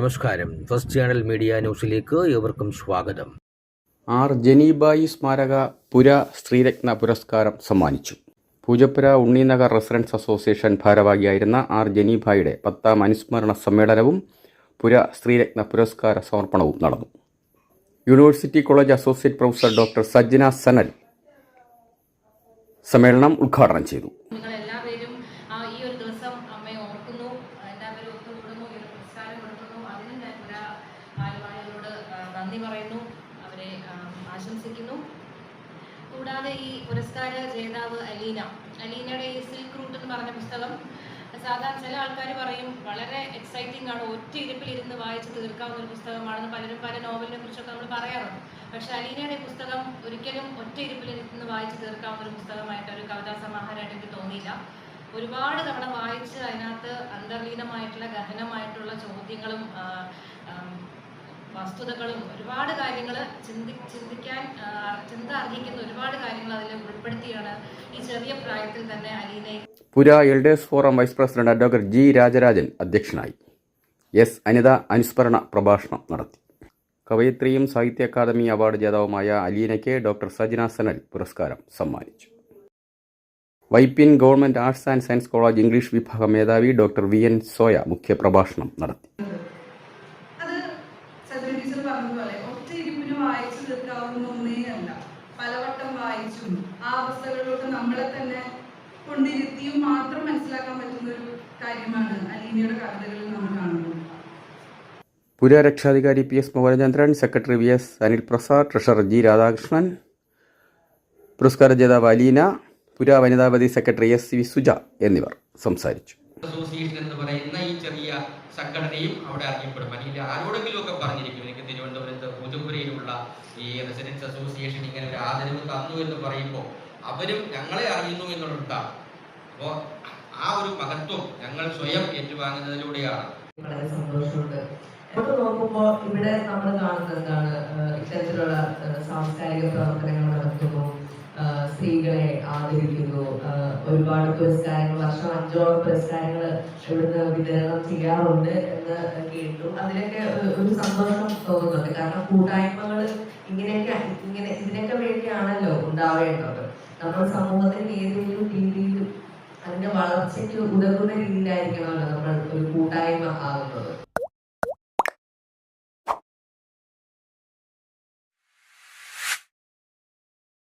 നമസ്കാരം. First channel media ന്യൂസിലേക്ക് ഏവർക്കും സ്വാഗതം. ആർ ജനീബായി സ്മാരക പുര സ്ത്രീരത്ന പുരസ്കാരം സമ്മാനിച്ചു. പൂജപ്പുര ഉണ്ണിനഗർ റെസിഡൻസ് അസോസിയേഷൻ ഭാരവാഹിയായിരുന്ന ആർ ജനീബായിയുടെ പത്താം അനുസ്മരണ സമ്മേളനവും പുര സ്ത്രീരത്ന പുരസ്കാര സമർപ്പണവും നടന്നു. University college associate professor doctor Sajjana Sanal സമ്മേളനം ഉദ്ഘാടനം ചെയ്തു. നന്ദി പറയുന്നു. അവരെ ആശംസിക്കുന്നു. കൂടാതെ ഈ പുരസ്കാര ജേതാവ് അലീന. അലീനയുടെ ഈ സിൽക്ക് റൂട്ട് എന്ന് പറഞ്ഞ പുസ്തകം സാധാരണ ചില ആൾക്കാർ പറയും വളരെ എക്സൈറ്റിംഗ് ആണ്. ഒറ്റ ഇരിപ്പിലിരുന്ന് വായിച്ച് തീർക്കാവുന്ന ഒരു പുസ്തകമാണെന്ന് പലരും പല നോവലിനെ കുറിച്ചൊക്കെ നമ്മൾ പറയാറുണ്ട്. പക്ഷെ അലീനയുടെ പുസ്തകം ഒരിക്കലും ഒറ്റ ഇരിപ്പിലിരുന്ന് വായിച്ച് തീർക്കാവുന്ന ഒരു പുസ്തകമായിട്ട് ഒരു കവിതാ സമാഹാരമായിട്ട് എനിക്ക് തോന്നിയില്ല. ഒരുപാട് തവണ വായിച്ച് അതിനകത്ത് അന്തർലീനമായിട്ടുള്ള ഗഹനമായിട്ടുള്ള ചോദ്യങ്ങളും വസ്തുതകളും ഒരുപാട് കാര്യങ്ങൾ ചിന്തി ചിന്തിക്കാൻ ചിന്ത അർഹിക്കുന്ന ഒരുപാട് കാര്യങ്ങൾ അതിൽ ഉൾപ്പെടുത്തിയാണ് ഈ ചെറിയ പ്രായത്തിൽ തന്നെ അലീനെ പുര elders forum vice president advocate G Rajarajan അധ്യക്ഷനായി. എസ്. അനിത അനുസ്മരണ പ്രഭാഷണം നടത്തി. കവയിത്രിയും സാഹിത്യ അക്കാദമി അവാർഡ് ജേതാവുമായ അലീനയ്ക്ക് ഡോക്ടർ സജന സനൽ പുരസ്കാരം സമ്മാനിച്ചു. Vypin government arts and science college English വിഭാഗം മേധാവി ഡോക്ടർ വി എൻ സോയ മുഖ്യപ്രഭാഷണം നടത്തി. വായിച്ചു തീർക്കാവുന്ന ഒന്നേ അല്ല. പലവട്ടം വായിച്ചും. ആ അവസ്ഥകളിലോട്ട് നമ്മളെ തന്നെ കൊണ്ടിരുത്തിയും മാത്രം മനസ്സിലാക്കാൻ പറ്റുന്ന ഒരു കാര്യമാണ് അലീനയുടെ കവിതകളിൽ നമ്മൾ കാണുന്നത്. പുര രക്ഷാധികാരി P S Mohanachandran secretary V S Anil Prasad treasurer G Radhakrishnan പുരസ്കാര ജേതാവ് അലീന പുര വനിതാപതി സെക്രട്ടറി എസ് വി സുജ എന്നിവർ സംസാരിച്ചു. അസോസിയേഷൻ എന്ന് പറയുന്ന ഈ ചെറിയ സംഘടനയും അവിടെ അറിയപ്പെടും. അല്ലെങ്കിൽ ആരോടെങ്കിലും ഒക്കെ പറഞ്ഞിരിക്കും. എനിക്ക് പൂജപ്പുരയിലുള്ള ഈ റെസിഡൻസ് അസോസിയേഷൻ ഇങ്ങനെ ഒരു ആദരവ് തന്നു എന്ന് പറയുമ്പോൾ അവരും ഞങ്ങളെ അറിയുന്നു എന്നുള്ളതാണ്. അപ്പോൾ ആ ഒരു മഹത്വം ഞങ്ങൾ സ്വയം ഏറ്റുവാങ്ങുന്നതിലൂടെയാണ്. വളരെ സന്തോഷമുണ്ട്. നോക്കുമ്പോൾ ഇവിടെ നമ്മൾ കാണുന്നത് എന്താണ് ഇത്തരത്തിലുള്ള സാംസ്കാരിക പ്രവർത്തനങ്ങൾ ആദരിക്കുന്നു ഒരുപാട് പുരസ്കാരങ്ങൾ വർഷം അഞ്ചോളം പുരസ്കാരങ്ങൾ ഇവിടുന്ന് വിതരണം ചെയ്യാറുണ്ട് എന്ന് കേട്ടു. അതിലൊക്കെ ഒരു- സന്തോഷം തോന്നുന്നുണ്ട്. കാരണം കൂട്ടായ്മകൾ ഇങ്ങനെയൊക്കെ ഇങ്ങനെ ഇതിനൊക്കെ വേണ്ടിയാണല്ലോ ഉണ്ടാവേണ്ടത്. നമ്മുടെ സമൂഹത്തിന് ഏതെങ്കിലും രീതിയിലും അതിന്റെ വളർച്ചയ്ക്ക് ഉതകുന്ന രീതിയിലായിരിക്കണമല്ലോ നമ്മൾ ഒരു കൂട്ടായ്മ ആകുന്നത്